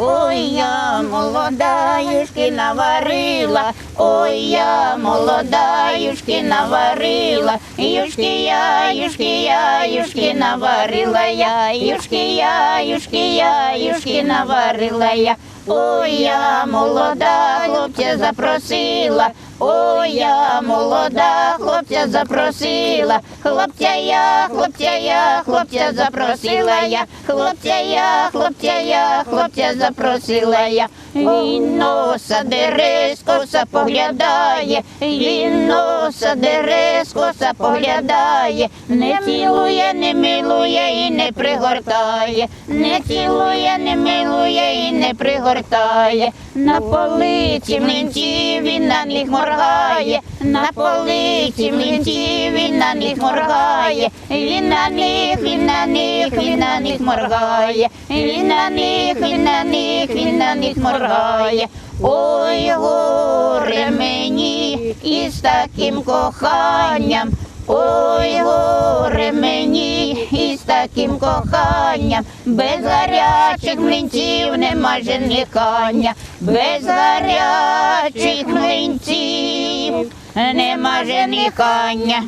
Ой, я молода, юшки наварила, ой, я молода, юшки наварила, юшки я, юшки я, юшки наварила я, юшки я, юшки я, юшки наварила я. Ой, я молода, хлопця запросила, ой, я молода, хлопця запросила, хлопця я, хлопця я, хлопця запросила я, хлопця я, хлопця я, хлопця запросила я. Він носа дере, скоса поглядає, він носа дере, скоса поглядає, не цілує, не милує і не пригортає, не цілує, не милує і не пригортає. На полиці млинці він на них моргає, на полиці млинці він на них моргає, він на них, він на них, він на них моргає, він на них, він на них, він на них моргає. Ой, горе мені із таким коханням. Ой, горе мені і з таким коханням, без гарячих млинців нема женихання, без гарячих млинців нема женихання.